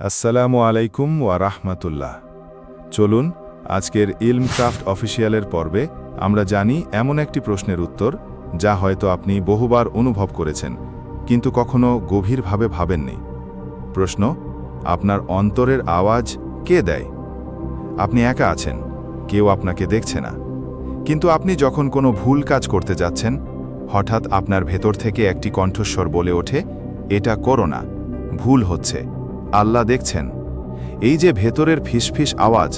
আসসালামু আলাইকুম ওয়া রাহমাতুল্লাহ। চলুন, আজকের ইলম ক্রাফট অফিসিয়ালের পর্বে আমরা জানি এমন একটি প্রশ্নের উত্তর, যা হয়তো আপনি বহুবার অনুভব করেছেন, কিন্তু কখনো গভীরভাবে ভাবেননি। প্রশ্ন, আপনার অন্তরের আওয়াজ কে দেয়? আপনি একা আছেন, কেউ আপনাকে দেখছে না। কিন্তু আপনি যখন কোনো ভুল কাজ করতে যাচ্ছেন, হঠাৎ আপনার ভেতর থেকে একটি কণ্ঠস্বর বলে ওঠে, এটা করো না, ভুল হচ্ছে। আল্লাহ দেখছেন। এই যে ভেতরের ফিসফিস আওয়াজ,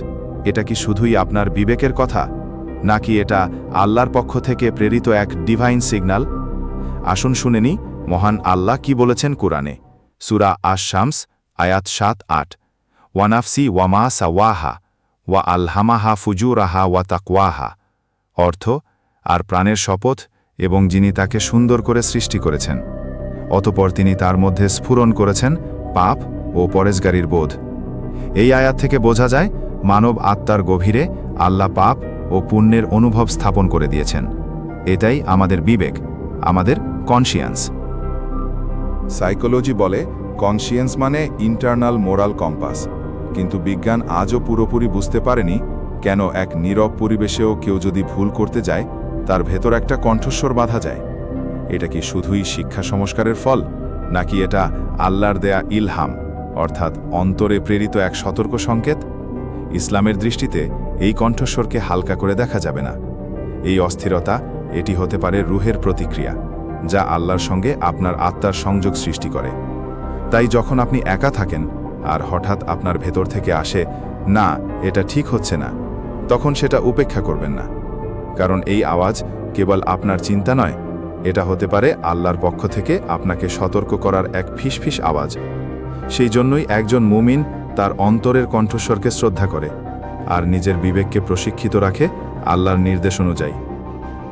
এটা কি শুধুই আপনার বিবেকের কথা, নাকি এটা আল্লাহর পক্ষ থেকে প্রেরিত এক ডিভাইন সিগন্যাল আসুন শুনেনি মহান আল্লাহ কি বলেছেন কোরআনে। সুরা আশ শামস আয়াত সাত, আট। ওয়ানাফসি ওয়ামা সাওয়াহা, ওয়া আলহামাহা ফুজুরাহা ওয়া তাকওয়াহা। অর্থ, আর প্রাণের শপথ এবং যিনি তাকে সুন্দর করে সৃষ্টি করেছেন। অতপর তিনি তার মধ্যে স্ফুরণ করেছেন, পাপ ও পরেশগারির বোধ। এই আয়াত থেকে বোঝা যায়, মানব আত্মার গভীরে আল্লাহ পাপ ও পুণ্যের অনুভব স্থাপন করে দিয়েছেন। এটাই আমাদের বিবেক, আমাদের কনসিয়ান্স সাইকোলজি বলে কনসিয়েন্স মানে ইন্টারনাল মোরাল কম্পাস কিন্তু বিজ্ঞান আজও পুরোপুরি বুঝতে পারেনি কেন এক নীরব পরিবেশেও কেউ যদি ভুল করতে যায়, তার ভেতর একটা কণ্ঠস্বর বাধা যায়। এটা কি শুধুই শিক্ষা সংস্কারের ফল, নাকি এটা আল্লাহর দেয়া ইলহাম? অর্থাৎ অন্তরে প্রেরিত এক সতর্ক সংকেত, ইসলামের দৃষ্টিতে এই কণ্ঠস্বরকে হালকা করে দেখা যাবে না। এই অস্থিরতা, এটি হতে পারে রুহের প্রতিক্রিয়া, যা আল্লাহর সঙ্গে আপনার আত্মার সংযোগ সৃষ্টি করে। তাই যখন আপনি একা থাকেন আর হঠাৎ আপনার ভেতর থেকে আসে, না, এটা ঠিক হচ্ছে না, তখন সেটা উপেক্ষা করবেন না। কারণ এই আওয়াজ কেবল আপনার চিন্তা নয়, এটা হতে পারে আল্লাহর পক্ষ থেকে আপনাকে সতর্ক করার এক ফিসফিস আওয়াজ। সেই জন্যই একজন মুমিন তার অন্তরের কণ্ঠস্বরকে শ্রদ্ধা করে আর নিজের বিবেককে প্রশিক্ষিত রাখে আল্লাহর নির্দেশ অনুযায়ী।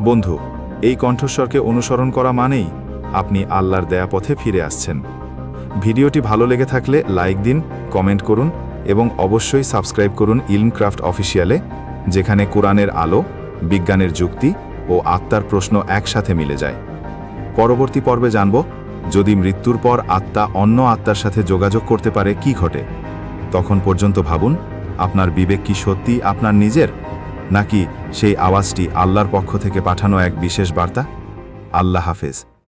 বন্ধু, এই কণ্ঠস্বরকে অনুসরণ করা মানেই আপনি আল্লাহর দেয়া পথে ফিরে আসছেন। ভিডিওটি ভালো লেগে থাকলে লাইক দিন, কমেন্ট করুন এবং অবশ্যই সাবস্ক্রাইব করুন ইলমক্রাফট অফিসিয়ালে, যেখানে কোরআনের আলো, বিজ্ঞানের যুক্তি ও আত্মার প্রশ্ন একসাথে মিলে যায়। পরবর্তী পর্বে জানব যদি মৃত্যুর পর আত্মা অন্য আত্মার সাথে যোগাযোগ করতে পারে, কি ঘটে? তখন পর্যন্ত ভাবুন, আপনার বিবেক কি সত্যি আপনার নিজের, নাকি সেই আওয়াজটি আল্লাহর পক্ষ থেকে পাঠানো এক বিশেষ বার্তা? আল্লাহ হাফেজ।